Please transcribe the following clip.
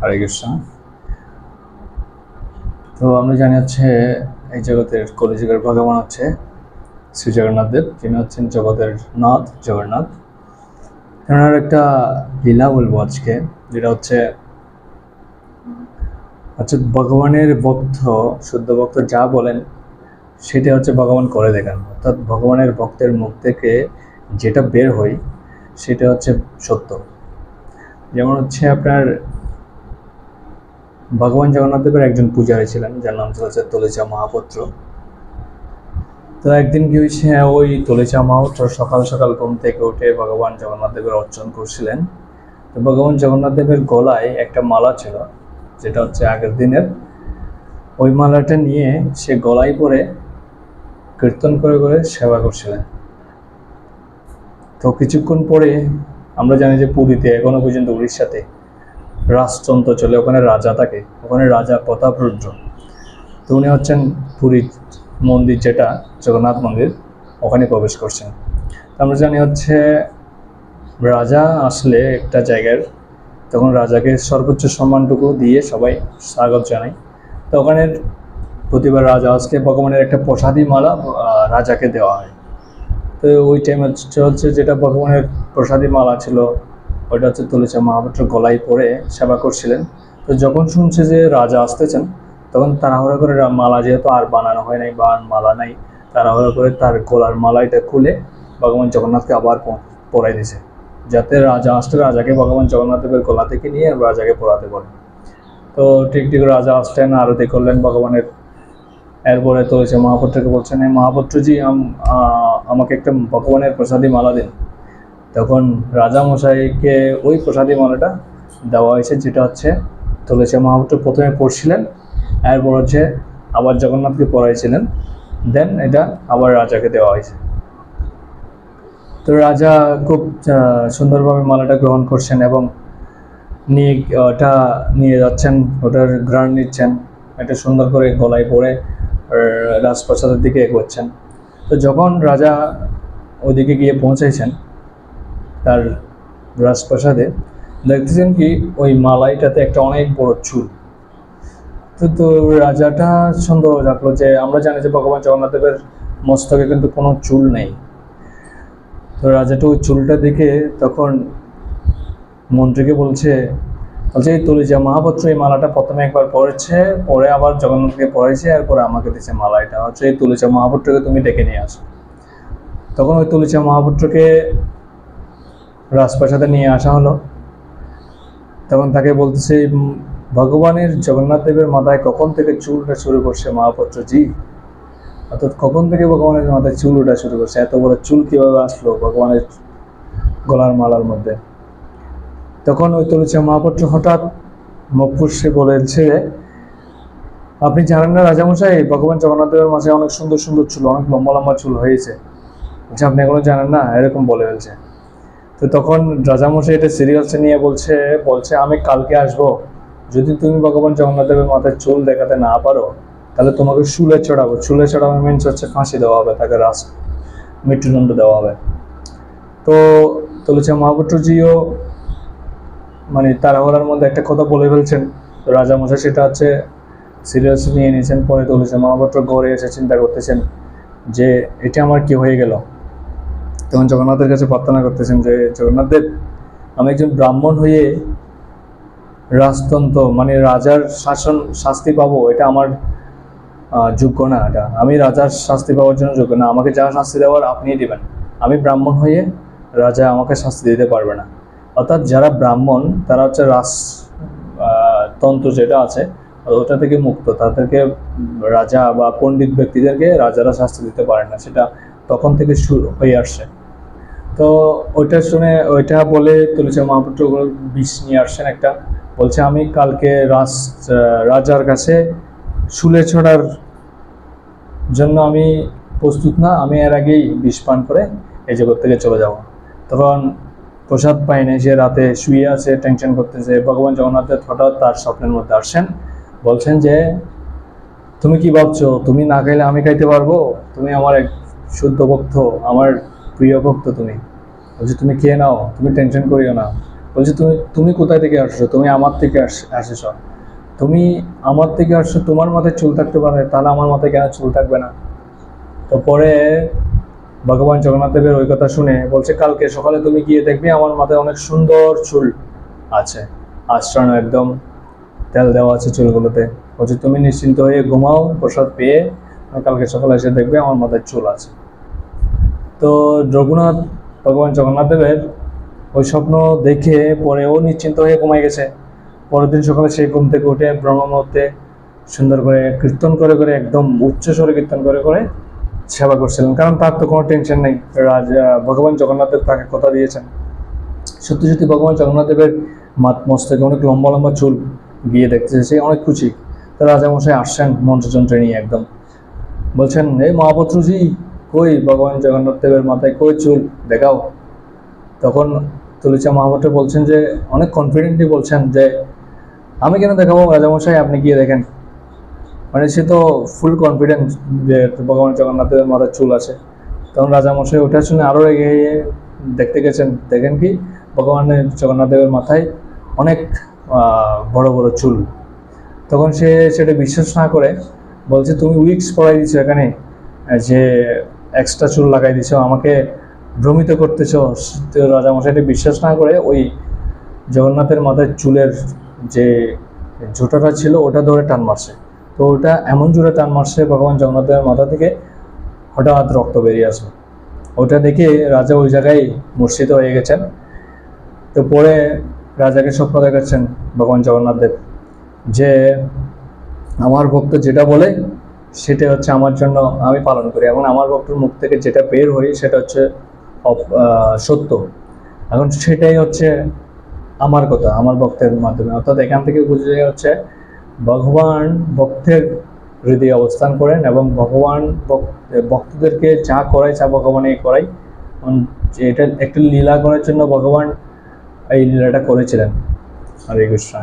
হরে কৃষ্ণ। তো আমরা জানি হচ্ছে এই জগতের কলিযুগের ভগবান হচ্ছে। শ্রী জগন্নাথ দেব, যিনি হচ্ছেন জগতের নাথ জগন্নাথ। ওনার একটা লীলা বলব আজকে, যেটা হচ্ছে হচ্ছে ভগবানের ভক্ত, শুদ্ধ ভক্ত যা বলেন, সেটা হচ্ছে ভগবান করে দেখান। অর্থাৎ ভগবানের ভক্তের মুখ থেকে যেটা বের হয় সেটা হচ্ছে সত্য। যেমন হচ্ছে আপনার ভগবান জগন্নাথ দেবের একজন পূজারী ছিলেন, যার নাম ছিল হচ্ছে তলিচা মহাপুত্র। তো একদিন কি হয়েছে ওই তলিচা মহাপুত্র সকাল সকাল ঘুম থেকে উঠে ভগবান জগন্নাথ দেবের অর্চন করছিলেন। তো ভগবান জগন্নাথ দেবের গলায় একটা মালা ছিল, যেটা হচ্ছে আগের দিনের। ওই মালাটা নিয়ে সে গলায় পরে কীর্তন করে করে সেবা করছিলেন। তো কিছুক্ষণ পরে, আমরা জানি যে পুরীতে, এখনও পর্যন্ত উড়িষ্যাতে রাজতন্ত্র চলে, ওখানে রাজা থাকে, ওখানে রাজা প্রতাপ রুদ্র। তো উনি হচ্ছেন পুরীর মন্দির যেটা, জগন্নাথ মন্দির, ওখানে প্রবেশ করছেন। আমরা জানি হচ্ছে, রাজা আসলে একটা জায়গার, তখন রাজাকে সর্বোচ্চ সম্মানটুকু দিয়ে সবাই স্বাগত জানায়। তো ওখানের প্রতিবার রাজা আজকে ভগবানের একটা প্রসাদী মালা রাজাকে দেওয়া হয়। তো ওই টাইমে হচ্ছে যেটা ভগবানের প্রসাদী মালা ছিল ওইটা হচ্ছে তুলেছে মহাপাত্র গলায় পরে সেবা করছিলেন। তো যখন শুনছে যে রাজা আসতেছেন, তখন তাড়াহুড়া করে মালা যেহেতু আর বানানো হয় নাই বা আর মালা নাই, তাড়াহুড়া করে তার গলার মালাইটা খুলে ভগবান জগন্নাথকে আবার পরাই দিয়েছে। যাতে রাজা আসলে রাজাকে ভগবান জগন্নাথ দেবের গলা থেকে নিয়ে রাজাকে পড়াতে পারে। তো ঠিক ঠিক রাজা আসলেন, আরতি করলেন ভগবানের। এরপরে তো সে মহাপুত্রকে বলছেন, এই মহাপুত্রজি, আম- আমাকে একটা ভগবানের প্রসাদী মালা দিন। তখন মশাইকে ওই প্রসাদী মালাটা দেওয়া হয়েছে, যেটা হচ্ছে তুলসী মহাপুত্র প্রথমে পড়ছিলেন, এরপর হচ্ছে আবার জগন্নাথকে পড়াইছিলেন, দেন এটা আবার রাজাকে দেওয়া হয়েছে। তো রাজা খুব সুন্দরভাবে মালাটা গ্রহণ করছেন এবং নিয়ে, ওটা নিয়ে যাচ্ছেন, ওটার গ্রান নিচ্ছেন এটা সুন্দর করে গলায় পরে রাজপ্রাসাদের দিকে এগোচ্ছেন। তো যখন রাজা ওদিকে গিয়ে পৌঁছেছেন তার রাজপ্রাসাদে দেখতেছেন কি ওই মালাইটাতে একটা অনেক বড় চুল। তো তো রাজাটা সন্দেহ রাখল যে আমরা জানি যে ভগবান জগন্নাথ দেবের মস্তকে কিন্তু কোনো চুল নেই। তো রাজাটা ওই চুলটা দেখে তখন মন্ত্রীকে বলছে বলছে, এই তুলিজা মহাপাত্র এই মালাটা প্রথমে একবার পড়েছে পরে আবার জগন্নাথকে পড়াইছে এরপরে আমাকে দিচ্ছে মালা এটা হচ্ছে এই তুলিচা মহাপুত্রকে তুমি ডেকে নিয়ে আসো। তখন ওই তুলিচা মহাপুত্রকে রাজপ্রাসাদে নিয়ে আসা হলো। তখন তাকে বলতেছে ভগবানের জগন্নাথ দেবের মাথায় কখন থেকে চুল চুলটা শুরু করছে মহাপত্র জি? অর্থাৎ কখন থেকে ভগবানের মাথায় চুল ওঠা শুরু করছে? এত বড় চুল কীভাবে আসলো ভগবানের গলার মালার মধ্যে? তখন ওই তুলসী মহাপত্র হঠাৎ মুখ ফুসে বলেছে, আপনি জানেন না রাজামশাই, ভগবান জগন্নাথ দেবের মাঝে অনেক সুন্দর সুন্দর চুল, অনেক লম্বা লম্বা চুল হয়েছে। বলছে আপনি এখনও জানেন না? এরকম বলে ফেলছে তো তখন রাজামশাই এটা সিরিয়াসে নিয়ে বলছে বলছে, আমি কালকে আসব। যদি তুমি ভগবান জগন্নাথ দেবের মাথায় চুল দেখাতে না পারো, তাহলে তোমাকে শুলে চড়াবো। শুলে চড়াবো মিনস হচ্ছে ফাঁসি দেওয়া হবে, তাকে রাস, মৃত্যুদণ্ড দেওয়া হবে। তো তুলসী মহাপুত্রজিও মানে তাড়াহুড়ার মধ্যে একটা কথা বলে ফেলছেন। তো রাজামশাই সেটা হচ্ছে সিরিয়াস নিয়ে নিয়েছেন, পরে তুলেছেন মহাপাত্র গড়ে এসে চিন্তা করতেছেন যে, এটা আমার কি হয়ে গেল? তখন জগন্নাথের কাছে প্রার্থনা করতেছেন যে জগন্নাথ দেব আমি একজন ব্রাহ্মণ হয়ে রাজতন্ত্র মানে রাজার শাসন শাস্তি পাবো এটা আমার যোগ্য না এটা। আমি রাজার শাস্তি পাওয়ার জন্য যোগ্য না। আমাকে যা শাস্তি দেওয়ার আপনিই দিবেন। আমি ব্রাহ্মণ হয়ে রাজা আমাকে শাস্তি দিতে পারবে না। অর্থাৎ যারা ব্রাহ্মণ তারা হচ্ছে রাজ আহ, তন্ত্র যেটা আছে ওটা থেকে মুক্ত। তাদেরকে রাজা বা পণ্ডিত ব্যক্তিদেরকে রাজারা শাস্তি দিতে পারে না। সেটা তখন থেকে শুরু হয়ে আসছে। তো ওইটা শুনে, ওইটা বলে তুলসী মহাপুত্র বিষ নিয়ে আসছেন একটা। বলছে, আমি কালকে রাজ রাজার কাছে শুলে ছড়ার জন্য আমি প্রস্তুত না, আমি এর আগেই বিষ পান করে এই জগৎ থেকে চলে যাব। তখন প্রসাদ পায়নি সে রাতে শুয়ে আছে, টেনশন করতেছে। ভগবান জগন্নাথের হঠাৎ তার স্বপ্নের মধ্যে আসছেন। বলছেন যে, তুমি কি ভাবছ? তুমি না খাইলে আমি খাইতে পারব? তুমি আমার এক শুদ্ধ ভক্ত, আমার প্রিয় ভক্ত তুমি। বলছি, তুমি খেয়ে নাও, তুমি টেনশন করিও না। বলছে, তুমি তুমি কোথায় থেকে আসছো? তুমি আমার থেকে আস- আসেছ। তুমি আমার থেকে আসছো, তোমার মাথায় চুল থাকতে পারে, তাহলে আমার মাথায় কেন চুল থাকবে না? তো পরে ভগবান জগন্নাথ দেবের ওই কথা শুনে বলছে, কালকে সকালে তুমি গিয়ে দেখবে আমার মাথায় অনেক সুন্দর চুল আছে। আশ্রয় একদম, তেল দেওয়া আছে চুলগুলোতে। বলছে, তুমি নিশ্চিন্ত হয়ে ঘুমাও, প্রসাদ পেয়ে কালকে সকালে এসে দেখবে, আমার মাথায় চুল আছে। তো রঘুনাথ, ভগবান জগন্নাথ দেবের ওই স্বপ্ন দেখে পরে ও নিশ্চিন্ত হয়ে ঘুমাই গেছে। পরের দিন সকালে সেই ঘুম থেকে উঠে ব্রহ্ম মুহূর্তে সুন্দর করে কীর্তন করে করে একদম উচ্চ স্বরে কীর্তন করে করে সেবা করছিলেন। কারণ তার তো কোনো টেনশন নেই। রাজা ভগবান জগন্নাথ দেব তাকে কথা দিয়েছেন। সত্যি সত্যি ভগবান জগন্নাথ দেবের মাত মস্তকে অনেক লম্বা লম্বা চুল গিয়ে দেখতেছে, সে অনেক খুশি। তো রাজামশাই আসছেন মন্ত্রযন্ত্রে নিয়ে একদম। বলছেন, এই মহাপত্রজি কই ভগবান জগন্নাথ দেবের মাথায়? কই চুল? দেখাও। তখন তুলিচা মহাপাত্র বলছেন যে, অনেক কনফিডেন্টলি বলছেন যে, আমি কেন দেখাবো রাজামশাই? আপনি গিয়ে দেখেন। মানে সে তো ফুল কনফিডেন্স যে, ভগবান জগন্নাথ দেবের মাথায় চুল আছে। তখন রাজামশাই ওঠার শুনে আরও রেগে দেখতে গেছেন, দেখেন কি ভগবানের জগন্নাথ দেবের মাথায় অনেক বড় বড় চুল। তখন সে সেটা বিশ্বাস না করে বলছে, তুমি উইক্স পরাই দিছো এখানে? যে এক্সট্রা চুল লাগাই দিছো আমাকে ভ্রমিত করতেছো। রাজামশাইটা বিশ্বাস না করে ওই জগন্নাথের মাথায় চুলের যে ঝোঁটাটা ছিল, ওটা ধরে টান মারছে। তো ওটা এমন জোরে টান মারছে, ভগবান জগন্নাথের মাথা থেকে হঠাৎ রক্ত বেরিয়ে আসবে ওটা দেখে রাজা ওই জায়গায় মূর্ছিত হয়ে গেছেন। তো পরে রাজাকে স্বপ্ন দেখাচ্ছেন ভগবান জগন্নাথ দেব যে আমার ভক্ত যেটা বলে সেটা হচ্ছে আমার জন্য আমি পালন করি। এবং আমার ভক্তের মুখ থেকে যেটা বের হয় সেটা হচ্ছে সত্য। এখন সেটাই হচ্ছে আমার কথা আমার ভক্তের মাধ্যমে। অর্থাৎ এখান থেকে বুঝে যায় হচ্ছে ভগবান ভক্তের হৃদয়ে অবস্থান করেন এবং ভগবান ভক- ভক্তদেরকে যা করায় যা ভগবানই করাই উম, যে এটা একটা লীলা করার জন্য ভগবান এই লীলাটা করেছিলেন। হরে কৃষ্ণ।